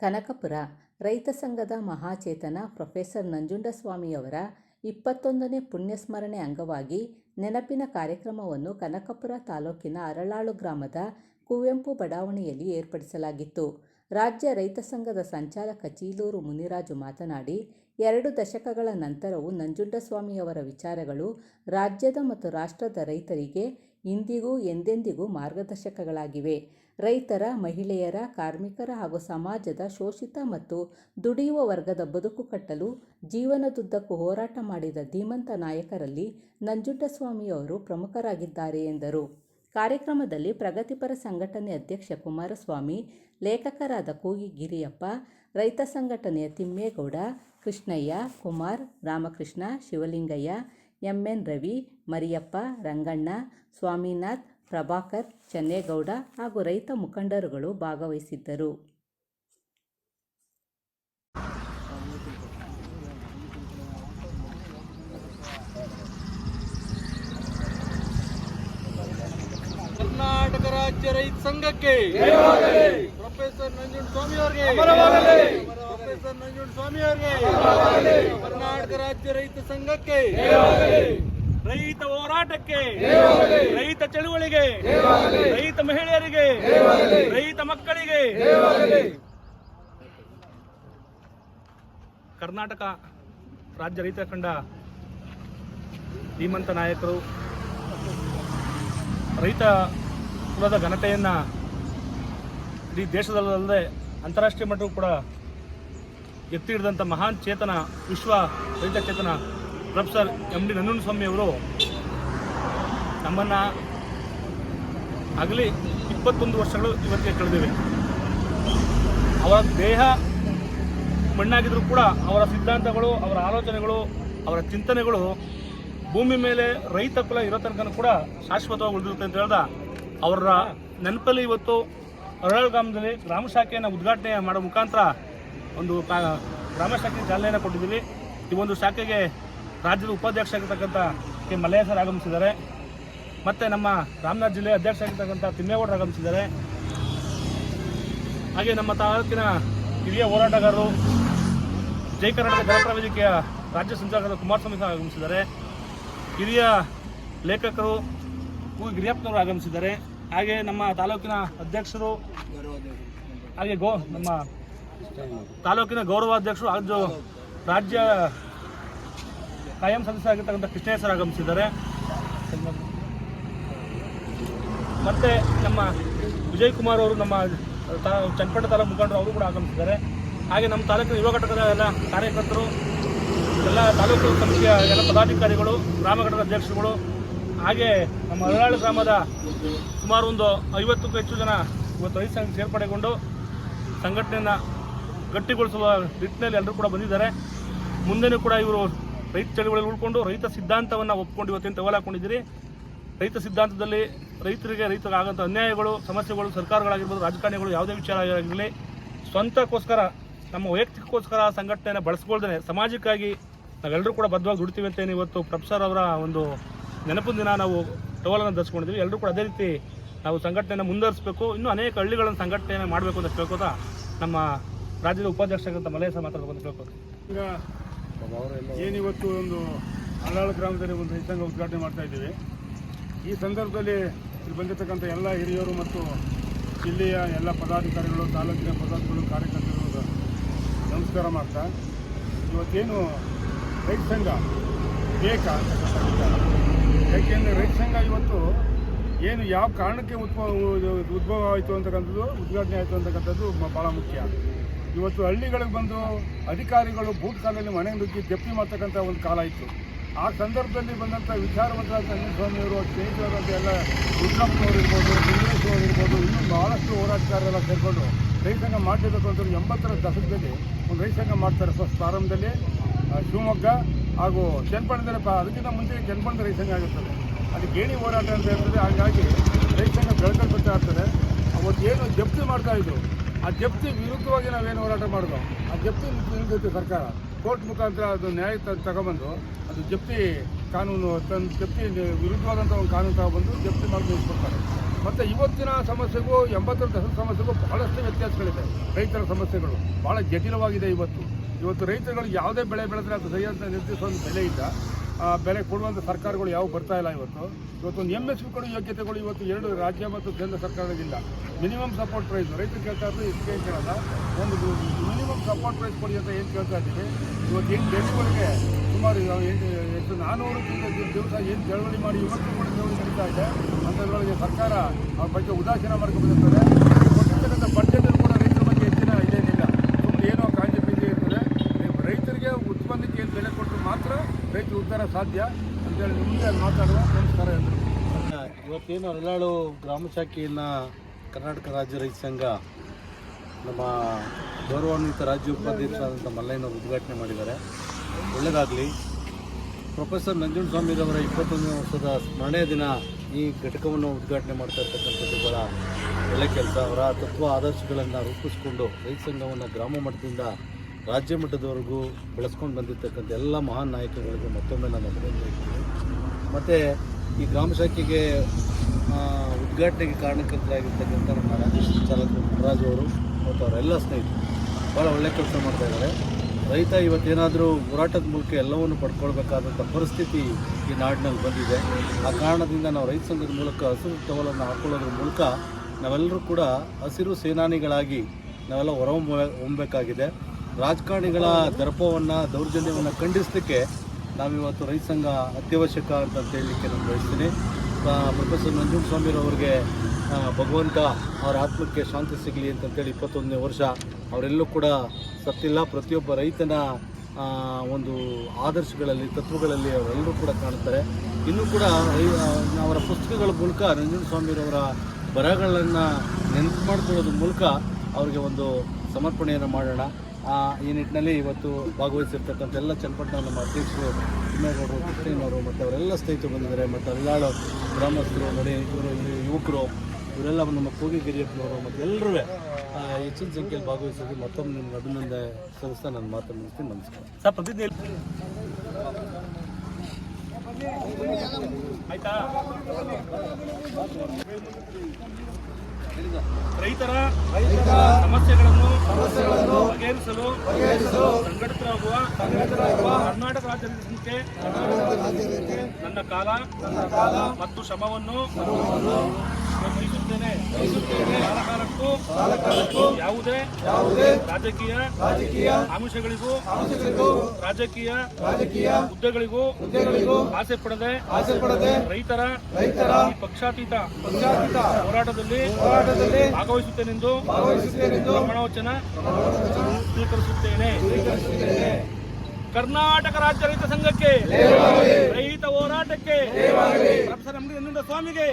ಕನಕಪುರ ರೈತ ಸಂಘದ ಮಹಾಚೇತನ ಪ್ರೊಫೆಸರ್ ನಂಜುಂಡಸ್ವಾಮಿಯವರ ಇಪ್ಪತ್ತೊಂದನೇ ಪುಣ್ಯಸ್ಮರಣೆ ಅಂಗವಾಗಿ ನೆನಪಿನ ಕಾರ್ಯಕ್ರಮವನ್ನು ಕನಕಪುರ ತಾಲೂಕಿನ ಅರಳಾಳು ಗ್ರಾಮದ ಕುವೆಂಪು ಬಡಾವಣೆಯಲ್ಲಿ ಏರ್ಪಡಿಸಲಾಗಿತ್ತು. ರಾಜ್ಯ ರೈತ ಸಂಘದ ಸಂಚಾಲಕ ಚೀಲೂರು ಮುನಿರಾಜು ಮಾತನಾಡಿ, ಎರಡು ದಶಕಗಳ ನಂತರವೂ ನಂಜುಂಡಸ್ವಾಮಿಯವರ ವಿಚಾರಗಳು ರಾಜ್ಯದ ಮತ್ತು ರಾಷ್ಟ್ರದ ರೈತರಿಗೆ ಇಂದಿಗೂ ಎಂದೆಂದಿಗೂ ಮಾರ್ಗದರ್ಶಕಗಳಾಗಿವೆ. ರೈತರ, ಮಹಿಳೆಯರ, ಕಾರ್ಮಿಕರ ಹಾಗೂ ಸಮಾಜದ ಶೋಷಿತ ಮತ್ತು ದುಡಿಯುವ ವರ್ಗದ ಬದುಕು ಕಟ್ಟಲು ಜೀವನದುದ್ದಕ್ಕೂ ಹೋರಾಟ ಮಾಡಿದ ಧೀಮಂತ ನಾಯಕರಲ್ಲಿ ನಂಜುಂಡಸ್ವಾಮಿಯವರು ಪ್ರಮುಖರಾಗಿದ್ದಾರೆ ಎಂದರು. ಕಾರ್ಯಕ್ರಮದಲ್ಲಿ ಪ್ರಗತಿಪರ ಸಂಘಟನೆ ಅಧ್ಯಕ್ಷ ಕುಮಾರಸ್ವಾಮಿ, ಲೇಖಕರಾದ ಕೂಗಿ ಗಿರಿಯಪ್ಪ, ರೈತ ಸಂಘಟನೆಯ ತಿಮ್ಮೇಗೌಡ, ಕೃಷ್ಣಯ್ಯ, ಕುಮಾರ್, ರಾಮಕೃಷ್ಣ, ಶಿವಲಿಂಗಯ್ಯ ಎಂಎನ್ ರವಿ, ಮರಿಯಪ್ಪ, ರಂಗಣ್ಣ, ಸ್ವಾಮಿನಾಥ್ ಪ್ರಭಾಕರ್, ಚನ್ನೇಗೌಡ ಹಾಗೂ ರೈತ ಮುಖಂಡರುಗಳು ಭಾಗವಹಿಸಿದ್ದರು. ಕರ್ನಾಟಕ ರಾಜ್ಯ ರೈತ ಸಂಘಕ್ಕೆ ಪ್ರೊಫೆಸರ್ ಸ್ವಾಮಿ ಅವರಿಗೆ, ಪ್ರೊಫೆಸರ್ ನಂಜುಂಡ ಸ್ವಾಮಿ ಅವರಿಗೆ, ಕರ್ನಾಟಕ ರಾಜ್ಯ ರೈತ ಸಂಘಕ್ಕೆ ರೈತ ಹೋರಾಟಕ್ಕೆ ರೈತ ಚಳುವಳಿಗೆ ರೈತ ಮಹಿಳೆಯರಿಗೆ ರೈತ ಮಕ್ಕಳಿಗೆ. ಕರ್ನಾಟಕ ರಾಜ್ಯ ರೈತ ಕಂಡ ಧೀಮಂತ ನಾಯಕರು ರೈತ ಕುಲದ ಘನತೆಯನ್ನು ಇಡೀ ದೇಶದಲ್ಲದೆ ಅಂತಾರಾಷ್ಟ್ರೀಯ ಮಟ್ಟಕ್ಕೂ ಕೂಡ ಎತ್ತಿ ಹಿಡಿದಂಥ ಮಹಾನ್ ಚೇತನ ವಿಶ್ವ ರೈತ ಚೇತನ ಪ್ರೊಫೆಸರ್ ಎಂ ಡಿ ನಂಜುಂಡಸ್ವಾಮಿ ಅವರು ನಮ್ಮನ್ನು ಆಗಲಿ ಇಪ್ಪತ್ತೊಂದು ವರ್ಷಗಳು ಇವತ್ತಿಗೆ ಕಳೆದಿವೆ. ಅವರ ದೇಹ ಮಣ್ಣಾಗಿದ್ದರೂ ಕೂಡ ಅವರ ಸಿದ್ಧಾಂತಗಳು, ಅವರ ಆಲೋಚನೆಗಳು, ಅವರ ಚಿಂತನೆಗಳು ಭೂಮಿ ಮೇಲೆ ರೈತ ಕುಲ ಇರೋ ತನಕ ಕೂಡ ಶಾಶ್ವತವಾಗಿ ಉಳಿದಿರುತ್ತೆ ಅಂತ ಹೇಳ್ದ. ಅವರ ನೆನಪಲ್ಲಿ ಇವತ್ತು ಅರಳ ಗ್ರಾಮದಲ್ಲಿ ಗ್ರಾಮ ಶಾಖೆಯನ್ನು ಉದ್ಘಾಟನೆ ಮಾಡೋ ಮುಖಾಂತರ ಒಂದು ಗ್ರಾಮ ಶಾಖೆ ಚಾಲನೆಯನ್ನು ಕೊಟ್ಟಿದ್ದೀವಿ. ಈ ಒಂದು ಶಾಖೆಗೆ ರಾಜ್ಯದ ಉಪಾಧ್ಯಕ್ಷ ಆಗಿರ್ತಕ್ಕಂಥ ಕೆ. ಮಲ್ಲಯ್ಯ ಆಗಮಿಸಿದ್ದಾರೆ. ಮತ್ತು ನಮ್ಮ ರಾಮನಾಥ್ ಜಿಲ್ಲೆ ಅಧ್ಯಕ್ಷ ಆಗಿರ್ತಕ್ಕಂಥ ತಿಮ್ಮೇಗೌಡರು ಆಗಮಿಸಿದ್ದಾರೆ. ಹಾಗೆ ನಮ್ಮ ತಾಲೂಕಿನ ಹಿರಿಯ ಹೋರಾಟಗಾರರು ಜೈ ಕರ್ನಾಟಕ ಜನಪರ ವೇದಿಕೆಯ ರಾಜ್ಯ ಸಂಚಾಲಕರು ಕುಮಾರಸ್ವಾಮಿ ಸಹ ಆಗಮಿಸಿದ್ದಾರೆ. ಹಿರಿಯ ಲೇಖಕರು ಹೂ ಗಿರಿಯಪ್ಪನವರು ಆಗಮಿಸಿದ್ದಾರೆ. ಹಾಗೆ ನಮ್ಮ ತಾಲೂಕಿನ ಅಧ್ಯಕ್ಷರು ಹಾಗೆ ಗೋ ನಮ್ಮ ತಾಲೂಕಿನ ಗೌರವಾಧ್ಯಕ್ಷರು ಹಾಗೂ ರಾಜ್ಯ ಕಾಯಂ ಸದಸ್ಯರಾಗಿರ್ತಕ್ಕಂಥ ಕೃಷ್ಣೇಶ್ವರ ಆಗಮಿಸಿದ್ದಾರೆ. ಮತ್ತೆ ನಮ್ಮ ವಿಜಯ್ ಕುಮಾರ್ ಅವರು ನಮ್ಮ ತಾ ಚನ್ನಪಟ್ಟಣ ತಾಲೂಕು ಮುಖಂಡರು ಅವರು ಕೂಡ ಆಗಮಿಸಿದ್ದಾರೆ. ಹಾಗೆ ನಮ್ಮ ತಾಲೂಕಿನ ಯುವ ಘಟಕದ ಎಲ್ಲ ಕಾರ್ಯಕರ್ತರು, ಎಲ್ಲ ತಾಲೂಕು ಸಮಿತಿಯ ಎಲ್ಲ ಪದಾಧಿಕಾರಿಗಳು, ಗ್ರಾಮ ಘಟಕದ ಅಧ್ಯಕ್ಷರುಗಳು, ಹಾಗೆ ನಮ್ಮ ಅರಳಾಳು ಗ್ರಾಮದ ಸುಮಾರು ಒಂದು ಐವತ್ತಕ್ಕೂ ಹೆಚ್ಚು ಜನ ಇವತ್ತು ರೈತ ಸಂಘ ಸೇರ್ಪಡೆಗೊಂಡು ಸಂಘಟನೆಯನ್ನು ಗಟ್ಟಿಗೊಳಿಸುವ ನಿಟ್ಟಿನಲ್ಲಿ ಎಲ್ಲರೂ ಕೂಡ ಬಂದಿದ್ದಾರೆ. ಮುಂದೆನೂ ಕೂಡ ಇವರು ರೈತ ಚಳುವಳಿ ಉಳ್ಕೊಂಡು ರೈತ ಸಿದ್ಧಾಂತವನ್ನು ಒಪ್ಕೊಂಡು ಇವತ್ತಿನ ತವಲ್ ಹಾಕೊಂಡಿದ್ದೀರಿ? ರೈತ ಸಿದ್ಧಾಂತದಲ್ಲಿ ರೈತರಿಗೆ ರೈತರಿಗೆ ಅನ್ಯಾಯಗಳು, ಸಮಸ್ಯೆಗಳು, ಸರ್ಕಾರಗಳಾಗಿರ್ಬೋದು, ರಾಜಕಾರಣಿಗಳು ಯಾವುದೇ ವಿಚಾರ ಆಗಿರಲಿ ಸ್ವಂತಕ್ಕೋಸ್ಕರ, ನಮ್ಮ ವೈಯಕ್ತಿಕಕ್ಕೋಸ್ಕರ ಸಂಘಟನೆಯನ್ನು ಬಳಸ್ಕೊಳ್ದೇ ಸಮಾಜಕ್ಕಾಗಿ ನಾವೆಲ್ಲರೂ ಕೂಡ ಬದ್ಧವಾಗಿ ದುಡಿತೀವಿ ಅಂತ ಏನು ಇವತ್ತು ಪ್ರೊಫೆಸರ್ ಅವರ ಒಂದು ನೆನಪಿನ ದಿನ ನಾವು ಟವಲನ್ನು ಧರಿಸ್ಕೊಂಡಿದ್ದೀವಿ ಎಲ್ಲರೂ ಕೂಡ ಅದೇ ರೀತಿ ನಾವು ಸಂಘಟನೆಯನ್ನು ಮುಂದುವರಿಸಬೇಕು. ಇನ್ನೂ ಅನೇಕ ಹಳ್ಳಿಗಳನ್ನು ಸಂಘಟನೆ ಮಾಡಬೇಕು ಅಂತ ಕೇಳ್ಕೋತಾ ನಮ್ಮ ರಾಜ್ಯದ ಉಪಾಧ್ಯಕ್ಷರಾದಂಥ ಮಲೇಶ ಮಾತಾಡಬೇಕು ಅಂತ ಕೇಳ್ಕೋದು ಈಗ ಏನಿವತ್ತು ಒಂದು ಅಲ್ಲಾಳ ಗ್ರಾಮದಲ್ಲಿ ಒಂದು ರೈತಾಂಗ ಉದ್ಘಾಟನೆ ಮಾಡ್ತಾ ಇದ್ದೀವಿ. ಈ ಸಂದರ್ಭದಲ್ಲಿ ಇಲ್ಲಿ ಬಂದಿರತಕ್ಕಂಥ ಎಲ್ಲ ಹಿರಿಯರು ಮತ್ತು ಜಿಲ್ಲೆಯ ಎಲ್ಲ ಪದಾಧಿಕಾರಿಗಳು, ತಾಲೂಕಿನ ಪದಾಧಿಕಾರಿಗಳು ಕಾರ್ಯಕರ್ತರು ನಮಸ್ಕಾರ ಮಾಡ್ತಾ. ಇವತ್ತೇನು ರೈತ ಸಂಘ ಬೇಕಾ ಯಾಕೆಂದರೆ ರೈತ ಸಂಘ ಇವತ್ತು ಏನು ಯಾವ ಕಾರಣಕ್ಕೆ ಉದ್ಭವ ಉದ್ಭವ ಆಯಿತು ಅಂತಕ್ಕಂಥದ್ದು, ಉದ್ಘಾಟನೆ ಆಯಿತು ಅಂತಕ್ಕಂಥದ್ದು ಭಾಳ ಮುಖ್ಯ. ಇವತ್ತು ಹಳ್ಳಿಗಳಿಗೆ ಬಂದು ಅಧಿಕಾರಿಗಳು ಬೂಟ್ ಕಾಲದಲ್ಲಿ ಮನೆ ನುಗ್ಗಿ ಜಪ್ತಿ ಮಾಡ್ತಕ್ಕಂಥ ಒಂದು ಕಾಲ ಇತ್ತು. ಆ ಸಂದರ್ಭದಲ್ಲಿ ಬಂದಂಥ ವಿಚಾರವಂತರಾದ ಸ್ವಾಮಿಯವರು ಸ್ನೇಹಿತರಂತೆ ಎಲ್ಲ ರುದ್ರಪ್ಪನವರು ಇರ್ಬೋದು ಅವರು ಇರ್ಬೋದು, ಇನ್ನೂ ಭಾಳಷ್ಟು ಹೋರಾಟಗಾರರೆಲ್ಲ ಸೇರಿಕೊಂಡು ರೈತ ಸಂಘ ಅಂತ ಎಂಬತ್ತರ ದಶಕದಲ್ಲಿ ಒಂದು ರೈತ ಸಂಘ ಮಾಡ್ತಾರೆ ಫಸ್ಟ್ ಪ್ರಾರಂಭದಲ್ಲಿ. ಶಿವಮೊಗ್ಗ ಹಾಗೂ ಚನ್ನಪಟ್ಟಣದಲ್ಲಿ ಅದಕ್ಕಿಂತ ಮುಂಚೆ ಚನ್ನಪಟ್ಟಣದ ರೈತ ಸಂಘ ಆಗುತ್ತದೆ ಅದು ಗೇಣಿ ಹೋರಾಟ ಅಂತ ಹೇಳ್ತದೆ ಹಾಗಾಗಿ ರೈತ ಸಂಘ ಬೆಳಕಲ್ಲಿ ಆಗ್ತದೆ ಇರ್ತದೆ. ಅವತ್ತು ಏನು ಜಪ್ತಿ ಮಾಡ್ತಾ ಇದ್ರು. ಆ ಜಪ್ತಿ ವಿರುದ್ಧವಾಗಿ ನಾವೇನು ಹೋರಾಟ ಮಾಡಿದ್ವು ಆ ಜಪ್ತಿ ನಿಲ್ಲಿಸುತ್ತೆ ಸರ್ಕಾರ ಕೋರ್ಟ್ ಮುಖಾಂತರ ಅದು ನ್ಯಾಯ ತಗೊಬಂದು ಅದು ಜಪ್ತಿ ಕಾನೂನು ತನ್ನ ಜಪ್ತಿ ವಿರುದ್ಧವಾದಂಥ ಒಂದು ಕಾನೂನು ತಗೊಬಂದು ಜಪ್ತಿ ಮಾಡಿ ನಿಲ್ಲಿಸ್ಕೊಡ್ತಾರೆ ಮತ್ತು ಇವತ್ತಿನ ಸಮಸ್ಯೆಗೂ ಎಂಬತ್ತರ ದಶಕ ಸಮಸ್ಯೆಗೂ ಬಹಳಷ್ಟು ವ್ಯತ್ಯಾಸಗಳಿದೆ. ರೈತರ ಸಮಸ್ಯೆಗಳು ಭಾಳ ಜಟಿಲವಾಗಿದೆ ಇವತ್ತು. ಇವತ್ತು ರೈತರುಗಳು ಯಾವುದೇ ಬೆಳೆ ಬೆಳೆದ್ರೆ ಅದು ಸರಿಯಾದ ನಿರ್ದಿಷ್ಟ ಒಂದು ಬೆಲೆ ಇಲ್ಲ. ಬೆಲೆ ಕೊಡುವಂಥ ಸರ್ಕಾರಗಳು ಯಾವ ಬರ್ತಾ ಇಲ್ಲ ಇವತ್ತು. ಇವತ್ತು ಒಂದು ಎಂ ಎಸ್ ಪಿ ಕೊಡೋ ಯೋಗ್ಯತೆಗಳು ಇವತ್ತು ಎರಡು ರಾಜ್ಯ ಮತ್ತು ಕೇಂದ್ರ ಸರ್ಕಾರಗಳಿಲ್ಲ ಮಿನಿಮಮ್ ಸಪೋರ್ಟ್ ಪ್ರೈಸ್ ರೈತರು ಕೇಳ್ತಾ ಇದಕ್ಕೆ ಏನು ಕೇಳಲ್ಲ ಒಂದು ಮಿನಿಮಮ್ ಸಪೋರ್ಟ್ ಪ್ರೈಸ್ ಕೊಡಿ ಅಂತ ಏನು ಕೇಳ್ತಾ ಇದ್ದೀವಿ ಇವತ್ತು ಏನು ಬೆಳೆಗಳಿಗೆ ಸುಮಾರು ಎಷ್ಟು ನಾನ್ನೂರಕ್ಕಿಂತ ದಿವಸ ಏನು ಚಳವಳಿ ಮಾಡಿ ಇವತ್ತು ಕೂಡ ಚಳವಳಿ ನಡೀತಾ ಇದೆ. ಅಂಥದ್ರೊಳಗೆ ಸರ್ಕಾರ ಅವ್ರ ಬಗ್ಗೆ ಉದಾಸೀನ ಮಾಡ್ಕೊಂಡಿರ್ತಾರೆ ಕೊಟ್ಟಿರ್ತಕ್ಕಂಥ ಬಡ್ಜೆಟ್ ಕೂಡ ರೈತರ ಬಗ್ಗೆ ಹೆಚ್ಚಿನ ಇದೇನಿಲ್ಲ ಸುಮ್ಮನೆ ಏನೋ ಕಾಳಜಿ ಬೀಜ ಇರ್ತದೆ ನೀವು ರೈತರಿಗೆ ಉತ್ಪನ್ನಕ್ಕೆ ಏನು ಬೆಲೆ ಕೊಟ್ಟರು ಮಾತ್ರ ಉದ್ಧಾರ ಸಾಧ್ಯ ಅಂತೇಳಿ ನಿಮಗೆ ಮಾತಾಡುವ ನಮಸ್ಕಾರ ಎಂದರು ಇವತ್ತೇನು ಅರಳಾಳು ಗ್ರಾಮ ಶಾಖೆಯನ್ನು ಕರ್ನಾಟಕ ರಾಜ್ಯ ರೈತ ಸಂಘ ನಮ್ಮ ಗೌರವಾನ್ವಿತ ರಾಜ್ಯ ಉಪಾಧ್ಯಕ್ಷರಾದಂಥ ಮಲ್ಲಯ್ಯನವರು ಉದ್ಘಾಟನೆ ಮಾಡಿದ್ದಾರೆ. ಒಳ್ಳೆಯದಾಗಲಿ ಪ್ರೊಫೆಸರ್ ನಂಜುಂಡಸ್ವಾಮಿರವರ ಇಪ್ಪತ್ತೊಂದನೇ ವರ್ಷದ ಸ್ಮರಣೆಯ ದಿನ ಈ ಘಟಕವನ್ನು ಉದ್ಘಾಟನೆ ಮಾಡ್ತಾ ಇರ್ತಕ್ಕಂಥದ್ದು ಬಹಳ ಒಳ್ಳೆ ಕೆಲಸ. ಅವರ ತತ್ವ ಆದರ್ಶಗಳನ್ನು ರೂಪಿಸಿಕೊಂಡು ರೈತ ಸಂಘವನ್ನು ಗ್ರಾಮ ಮಟ್ಟದಿಂದ ರಾಜ್ಯ ಮಟ್ಟದವರೆಗೂ ಬೆಳೆಸ್ಕೊಂಡು ಬಂದಿರ್ತಕ್ಕಂಥ ಎಲ್ಲ ಮಹಾನ್ ನಾಯಕಗಳಿಗೆ ಮತ್ತೊಮ್ಮೆ ನಾನು ಮತ್ತು ಈ ಗ್ರಾಮ ಶಾಖೆಗೆ ಉದ್ಘಾಟನೆಗೆ ಕಾರಣಕರ್ತರಾಗಿರ್ತಕ್ಕಂಥ ನಮ್ಮ ರಾಜೇಶ್ ಚಾಲಕ ಮಹಾರಾಜ್ ಅವರು ಮತ್ತು ಅವರೆಲ್ಲ ಸ್ನೇಹಿತರು ಭಾಳ ಒಳ್ಳೆ ಕೆಲಸ ಮಾಡ್ತಾ ಇದ್ದಾರೆ. ರೈತ ಇವತ್ತೇನಾದರೂ ಹೋರಾಟದ ಮೂಲಕ ಎಲ್ಲವನ್ನು ಪಡ್ಕೊಳ್ಬೇಕಾದಂಥ ಪರಿಸ್ಥಿತಿ ಈ ನಾಡಿನಲ್ಲಿ ಬಂದಿದೆ. ಆ ಕಾರಣದಿಂದ ನಾವು ರೈತ ಸಂಘದ ಮೂಲಕ ಹಸಿರು ಟವಲನ್ನು ಹಾಕ್ಕೊಳ್ಳೋದ್ರ ಮೂಲಕ ನಾವೆಲ್ಲರೂ ಕೂಡ ಹಸಿರು ಸೇನಾನಿಗಳಾಗಿ ನಾವೆಲ್ಲ ಹೊರಹೊಂಬ ಹೊಮ್ಮಬೇಕಾಗಿದೆ ರಾಜಕಾರಣಿಗಳ ದರ್ಪವನ್ನು, ದೌರ್ಜನ್ಯವನ್ನು ಖಂಡಿಸಲಿಕ್ಕೆ ನಾವಿವತ್ತು ರೈತ ಸಂಘ ಅತ್ಯವಶ್ಯಕ ಅಂತ ಹೇಳಲಿಕ್ಕೆ ನಾನು ಬಯಸ್ತೀನಿ. ಪ್ರೊಫೆಸರ್ ನಂಜುಂಡಸ್ವಾಮಿರವ್ರಿಗೆ ಭಗವಂತ ಅವರ ಆತ್ಮಕ್ಕೆ ಶಾಂತಿ ಸಿಗಲಿ ಅಂತಂತೇಳಿ ಇಪ್ಪತ್ತೊಂದನೇ ವರ್ಷ ಅವರೆಲ್ಲೂ ಕೂಡ ಸತ್ತಿಲ್ಲ. ಪ್ರತಿಯೊಬ್ಬ ರೈತನ ಒಂದು ಆದರ್ಶಗಳಲ್ಲಿ, ತತ್ವಗಳಲ್ಲಿ ಅವರೆಲ್ಲರೂ ಕೂಡ ಕಾಣ್ತಾರೆ. ಇನ್ನೂ ಕೂಡ ಅವರ ಪುಸ್ತಕಗಳ ಮೂಲಕ ನಂಜುಂಡಸ್ವಾಮಿರವರ ಬರಹಗಳನ್ನು ನೆನಪು ಮಾಡ್ಕೊಳ್ಳೋದ್ರ ಮೂಲಕ ಅವರಿಗೆ ಒಂದು ಸಮರ್ಪಣೆಯನ್ನು ಮಾಡೋಣ. ಈ ನಿಟ್ಟಿನಲ್ಲಿ ಇವತ್ತು ಭಾಗವಹಿಸಿರ್ತಕ್ಕಂಥ ಎಲ್ಲ ಚನ್ನಪಟ್ಟಣ ನಮ್ಮ ಅಧ್ಯಕ್ಷರು ತಿಮ್ಮೇಗೌಡರು, ಕೃಷ್ಣಯ್ಯನವರು ಮತ್ತು ಅವರೆಲ್ಲ ಸ್ನೇಹಿತರು ಬಂದಿದ್ದಾರೆ. ಮತ್ತು ಅಲ್ಲಾಳು ಗ್ರಾಮಸ್ಥರು ನೋಡಿ ಇವರು ಯುವಕರು, ಇವರೆಲ್ಲ ನಮ್ಮ ಕೂಗಿಗಿರಿಯಪ್ಪನವರು ಮತ್ತು ಎಲ್ಲರೂ ಹೆಚ್ಚಿನ ಸಂಖ್ಯೆಯಲ್ಲಿ ಭಾಗವಹಿಸೋದು ಮತ್ತೊಮ್ಮೆ ನಿಮ್ಗೆ ಅಭಿನಂದನೆ ಸಲ್ಲಿಸ್ತಾ ನಾನು ಮಾತನ್ನು ಮುಗಿಸ್ತೀನಿ. ನಮಸ್ಕಾರ. ಸರ್ ಆಯ್ತಾ? ರೈತರ ಸಮಸ್ಯೆಗಳನ್ನು ಸಮಸ್ಯೆಗಳನ್ನು ಬಗೆಹರಿಸಲು ಸಂಘಟಿತರಾಗುವ ಕರ್ನಾಟಕ ರಾಜ್ಯ ರೈತ ಸಂಘಕ್ಕೆ ನನ್ನ ಕಾಲ ಮತ್ತು ಶ್ರಮವನ್ನು ಬಯಸುತ್ತೇನೆ ಕಾಲಕಾಲಕ್ಕೂ ಯಾವುದೇ ಯಾವುದೇ ರಾಜಕೀಯ ರಾಜಕೀಯ ಆಮಿಷಗಳಿಗೂ ರಾಜಕೀಯ ರಾಜಕೀಯ ಹುದ್ದೆಗಳಿಗೂ ಆಸೆ ಪಡದೆ ರೈತರ ರೈತರ ಪಕ್ಷಾತೀತ ಹೋರಾಟದಲ್ಲಿ ಹೋರಾಟದಲ್ಲಿ ಭಾಗವಹಿಸುತ್ತೇನೆಂದು ಪ್ರಮಾಣವಚನ ಸ್ವೀಕರಿಸುತ್ತೇನೆ. ಕರ್ನಾಟಕ ರಾಜ್ಯ ರೈತ ಸಂಘಕ್ಕೆ ರೈತ ಹೋರಾಟಕ್ಕೆ ಸ್ವಾಮಿಗೆ